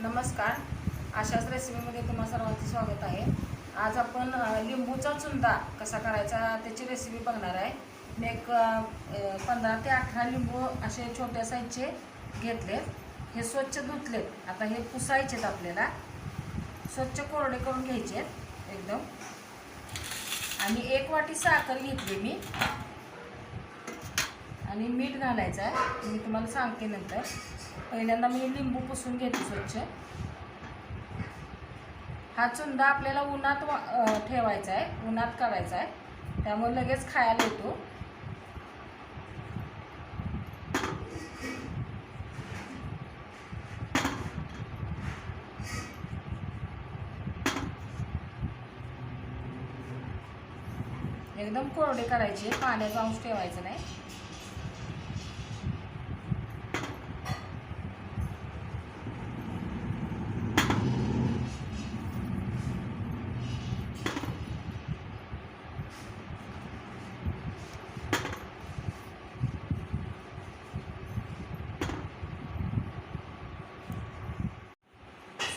नमस्कार. अशाच रेसिपीमध्ये तुम्हा सर्वांचं स्वागत आहे. आज आपण लिंबूचा चुंदा कसा करायचा त्याची रेसिपी बघणार आहे. मी एक पंधरा ते अठरा लिंबू असे छोट्या साईजचे घेतलेत. हे स्वच्छ धुतलेत. आता हे पुसायचेत आपल्याला. स्वच्छ कोरडे करून घ्यायचे एकदम. आणि एक वाटी साखर घेतली मी. आणि मीठ घालायचं आहे. मी तुम्हाला सांगते नंतर. पहिल्यांदा मी लिंबू पुसून घेते स्वच्छ. हा चुंदा आपल्याला उन्हात वा- ठेवायचा आहे. उन्हात करायचा आहे. त्यामुळे लगेच खायला येतो. एकदम कोरडे करायचे. पाण्याचा अंश ठेवायचा नाही.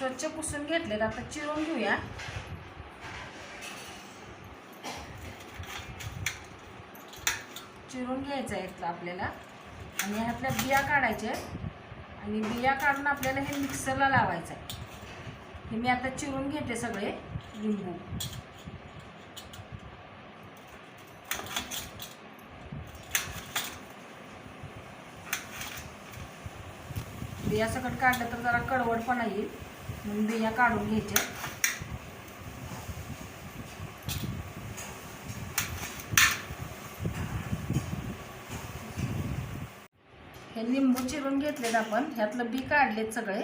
स्वच्छ पुसून घेतलेत आता चिरून घेऊया. चिरून घ्यायचं आहे इथलं आपल्याला. आणि ह्यातल्या बिया काढायच्या आहेत. आणि बिया काढून आपल्याला हे मिक्सरला लावायचं आहे. हे मी आता चिरून घेते सगळे लिंबू. बिया सकट काढलं तर जरा कडवटपणा येईल. म्हणून बिया काढून घ्यायच्या. हे लिंबू चिरून घेतलेत आपण. ह्यातलं बी काढलेत सगळे.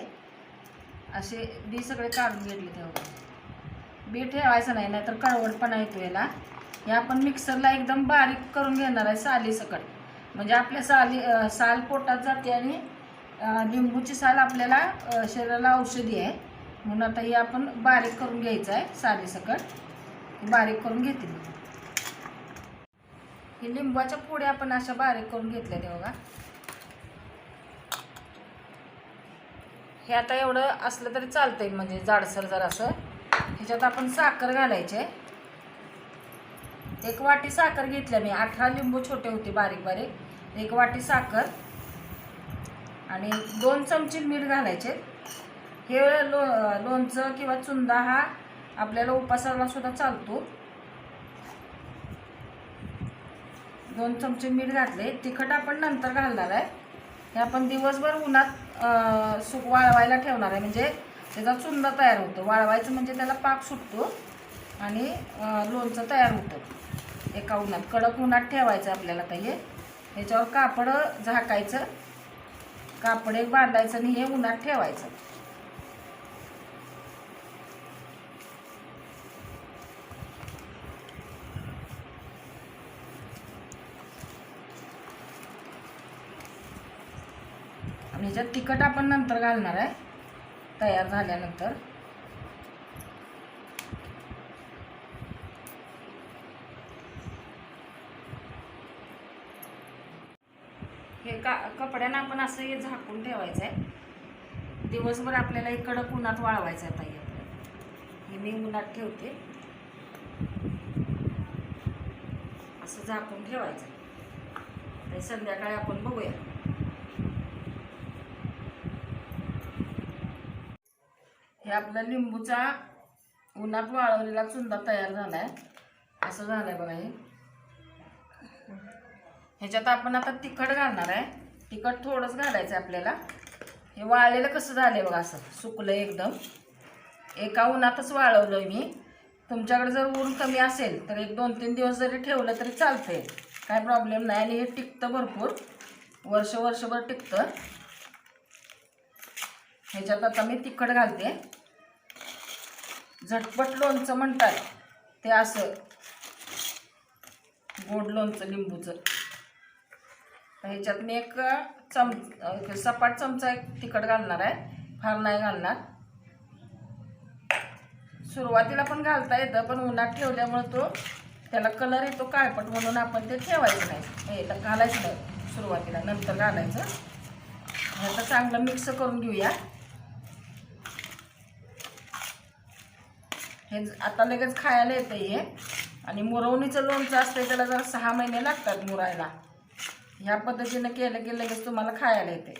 असे बी सगळे काढून घेतले तेव्हा बी ठेवायचं नाही नाहीतर कळवटपणा येतो याला. हे आपण मिक्सरला एकदम बारीक करून घेणार आहे साली सकट. म्हणजे आपल्या साली साल पोटात जाते आणि लिंबूची साल आपल्याला शरीराला औषधी आहे. म्हणून आता हे आपण बारीक करून घ्यायचं आहे साली सकट. बारीक करून घेतील हे लिंबाच्या पुढे आपण अशा बारीक करून घेतल्या ते बघा. हे आता एवढं असलं तरी चालतंय म्हणजे जाडसर जर असं. ह्याच्यात आपण साखर घालायचे एक वाटी साखर घेतल्या मी. अठरा लिंबू छोटे होते बारीक बारीक. एक वाटी साखर. आणि दोन चमचे मीठ घालायचे. हे लो लोणचं किंवा चुंदा हा आपल्याला उपासाला सुद्धा चालतो. दोन चमचे मीठ घातले. तिखट आपण नंतर घालणार आहे. हे आपण दिवसभर उन्हात सुक वाळवायला ठेवणार आहे. म्हणजे त्याचा चुंदा तयार होतो. वाळवायचं म्हणजे त्याला पाक सुटतो आणि लोणचं तयार होतं. एका उन्हात. कडक उन्हात ठेवायचं आपल्याला ते हे. ह्याच्यावर कापड झाकायचं. कापड एक बांधायचं आणि हे उन्हात ठेवायचं. आणि ह्याच्यात तिखट आपण नंतर घालणार आहे तयार झाल्यानंतर. हे का कपड्यानं आपण असं हे झाकून ठेवायचं आहे दिवसभर आपल्याला हे कडक उन्हात वाळवायचं आहे ताई आपल्याला हे मी उन्हात ठेवते. असं झाकून ठेवायचं ते संध्याकाळी आपण बघूया. हे आपला लिंबूचा उन्हात वाळवलेला चुंदा तयार झाला आहे असं झालं आहे बघा हे. ह्याच्यात आपण आता तिखट घालणार आहे. तिखट थोडंच घालायचं आहे आपल्याला. हे वाळलेलं कसं झालं आहे बघा असं. सुकलं एकदम. एका उन्हातच वाळवलं आहे मी. तुमच्याकडे जर ऊन कमी असेल तर एक दोन तीन दिवस जरी ठेवलं तरी चालतंय. काय प्रॉब्लेम नाही. आणि हे टिकतं भरपूर. वर्ष वर्षभर टिकतं. ह्याच्यात आता मी तिखट घालते. झटपट लोणचं म्हणतात. ते असं. गोड लोणचं लिंबूचं. ह्याच्यात मी एक चम सपाट चमचा एक तिखट घालणार आहे. फार नाही घालणार. सुरुवातीला पण घालता येतं पण उन्हात ठेवल्यामुळं तो त्याला कलर येतो काळपट म्हणून आपण ते ठेवायचं नाही. हे घालायचं नाही सुरुवातीला नंतर घालायचं. आता चांगलं मिक्स करून घेऊया. हे आता लगेच खायला येतं हे. आणि मुरवणीचं लोणचं असतं त्याला जरा सहा महिने लागतात मुरायला. ह्या पद्धतीनं केलं की लगेच तुम्हाला खायला येते.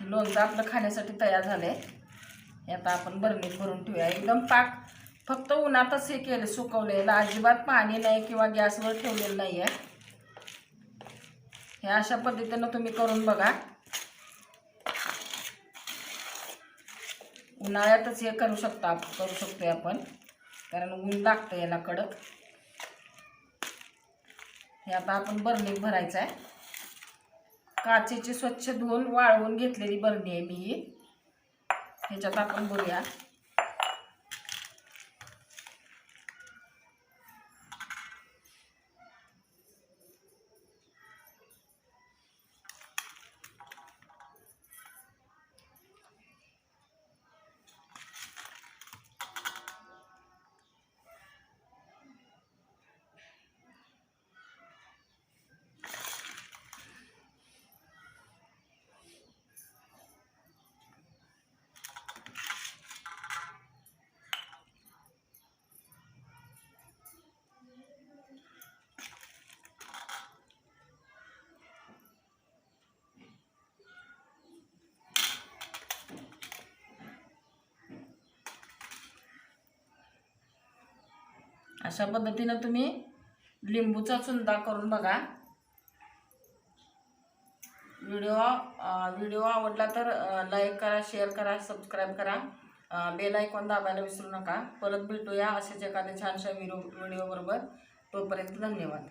लोणचं आपलं खाण्यासाठी तयार झालंय. हे आता आपण बरणीत भरून ठेवूया. एकदम पाक फक्त उन्हातच हे केलं सुकवलेलं अजिबात पाणी नाही किंवा गॅसवर ठेवलेलं नाही आहे हे अशा पद्धतीनं तुम्ही करून बघा. उन्हाळ्यातच हे करू शकता करू शकतोय आपण. कारण ऊन लागतं याला कडक. हे आता आपण बरणीत भरायचं आहे काचेची स्वच्छ धुवून वाळवून घेतलेली बरणी आहे मी ही. ह्याच्यात आपण भरूया अशा पद्धतीनं तुम्ही लिंबूचा चुंदा करून बघा. व्हिडिओ व्हिडिओ आवडला तर लाईक करा शेअर करा सबस्क्राईब करा. बेल आयकॉन दाबायला विसरू नका. परत भेटूया असेच एखाद्या छानशा व्हिडिओ व्हिडिओबरोबर तोपर्यंत धन्यवाद.